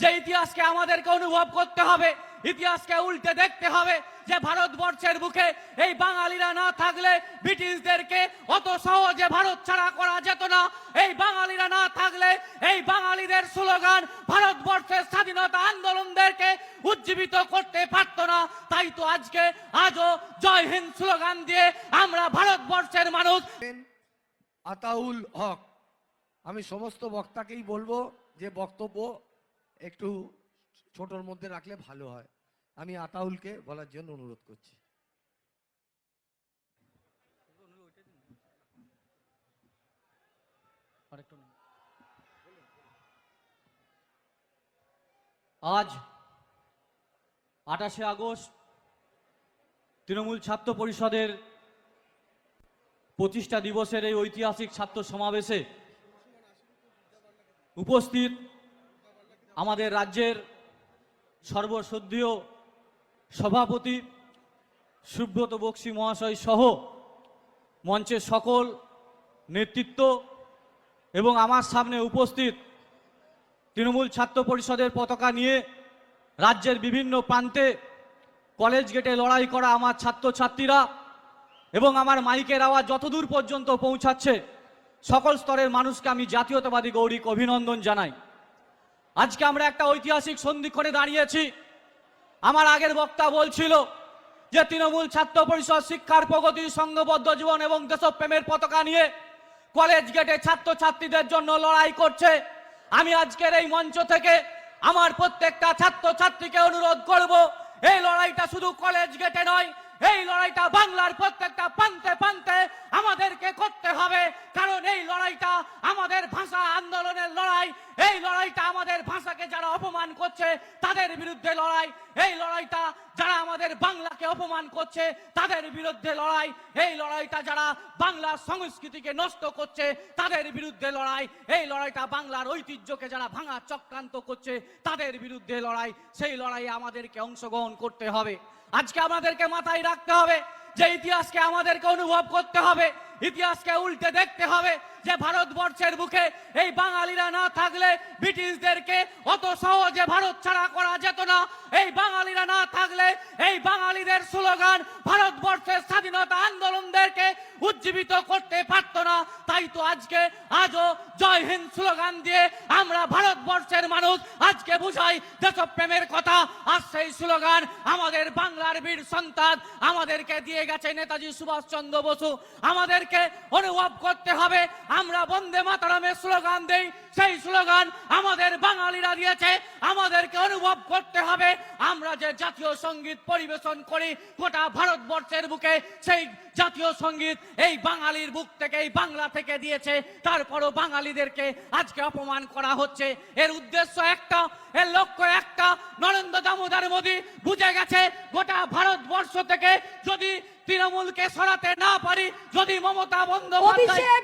যে ইতিহাসকে আমাদেরকে অনুভব করতে হবে, ইতিহাসকে উল্টে দেখতে হবে যে ভারতবর্ষের বুকে এই বাঙালিরা না থাকলে ব্রিটিশদেরকে অত সহজে ভারত ছাড়া করা যেত না। এই বাঙালিরা না থাকলে এই বাঙালিদের স্লোগান ভারতবর্ষের স্বাধীনতা আন্দোলনদেরকে উজ্জীবিত করতে পারত না। তাই তো আজকে আজও জয় হিন্দ স্লোগান দিয়ে আমরা ভারতবর্ষের মানুষ আতাউল হক। আমি সমস্ত বক্তাকেই বলব যে বক্তব্য একটু ছোটর মধ্যে রাখলে ভালো হয়। আমি আতাউলকে বলার জন্য অনুরোধ করছি। আজ আঠাশে আগস্ট তৃণমূল ছাত্র পরিষদের প্রতিষ্ঠা দিবসের এই ঐতিহাসিক ছাত্র সমাবেশে উপস্থিত আমাদের রাজ্যের সর্বশ্রদ্ধীয় সভাপতি সুব্রত বক্সি মহাশয় সহ মঞ্চের সকল নেতৃত্ব এবং আমার সামনে উপস্থিত তৃণমূল ছাত্র পরিষদের পতাকা নিয়ে রাজ্যের বিভিন্ন প্রান্তে কলেজ গেটে লড়াই করা আমার ছাত্রছাত্রীরা এবং আমার মাইকের আওয়াজ যতদূর পর্যন্ত পৌঁছাচ্ছে, সকল স্তরের মানুষকে আমি জাতীয়তাবাদী গৌরিক অভিনন্দন জানাই। আজকে আমরা একটা ঐতিহাসিক সন্ধিক্ষণে দাঁড়িয়েছি। আমার আগের বক্তা বলছিল যে তৃণমূল ছাত্র পরিষদ শিক্ষার প্রগতি, সংঘবদ্ধ জীবন এবং দেশপ্রেমের পতাকা নিয়ে কলেজ গেটে ছাত্রছাত্রীদের জন্য লড়াই করছে। আমি আজকের এই মঞ্চ থেকে আমার প্রত্যেকটা ছাত্রছাত্রীকে অনুরোধ করব, এই লড়াইটা শুধু কলেজ গেটে নয়, এই লড়াইটা বাংলার প্রত্যেকটা প্রান্তে প্রান্তে আমাদেরকে করতে হবে। কারণ এই লড়াইটা আমাদের ভাষা আন্দোলনের লড়াই, এই লড়াইটা আমাদের ভাষাকে যারা অপমান করছে, তাদের বিরুদ্ধে লড়াই। এই লড়াইটা যারা আমাদের বাংলাকে অপমান করছে, তাদের বিরুদ্ধে লড়াই। এই লড়াইটা যারা বাংলার সংস্কৃতিকে নষ্ট করছে, তাদের বিরুদ্ধে লড়াই। এই লড়াইটা বাংলার ঐতিহ্যকে যারা ভাঙা চক্রান্ত করছে, তাদের বিরুদ্ধে লড়াই। সেই লড়াইয়ে আমাদেরকে অংশগ্রহণ করতে হবে। আজকে আমাদেরকে মাথায় রাখতে হবে যে ইতিহাসকে আমাদেরকে অনুভব করতে হবে। ইতিহাসকে উল্টে দেখতে হবে যে ভারতবর্ষের মুখে এই বাঙালিরা না থাকলে ব্রিটিশদেরকে অত সহজে ভারত ছাড়া করা যেত না। এই বাঙালিরা না থাকলে এই বাঙালিদের স্লোগান ভারতবর্ষের স্বাধীনতা আন্দোলনদেরকে উজ্জীবিত করতে পারত না। তাই তো আজকে আজও জয় হিন্দ স্লোগান দিয়ে আমরা ভারতবর্ষের মানুষ আজকে বুঝাই দেশপ্রেমের কথা। আর সেই স্লোগান আমাদের বাংলার বীর সন্তান আমাদেরকে দিয়ে গেছে নেতাজি সুভাষচন্দ্র বসু। আমাদেরকে অনুভব করতে হবে। আমরা বন্দে মাতারামের স্লোগান দেই। সেই স্লোগান আমাদের বাঙালিরা দিয়েছে। আমাদেরকে অনুভব করতে হবে। আমরা যে জাতীয় সংগীত পরিবেশন করি, গোটা ভারতবর্ষের বুকে সেই জাতীয় সংগীত এই বাঙালির বুক থেকে, এই বাংলা থেকে দিয়েছে। তারপরও বাঙালিদেরকে আজকে অপমান করা হচ্ছে। এর উদ্দেশ্য একটা, এর লক্ষ্য একটা। নরেন্দ্র দামোদর মোদী বুঝে গেছে, গোটা ভারতবর্ষ থেকে যদি তৃণমূলকে সরাতে না পারি, যদি মমতা বন্দ্যোপাধ্যায় অভিষেক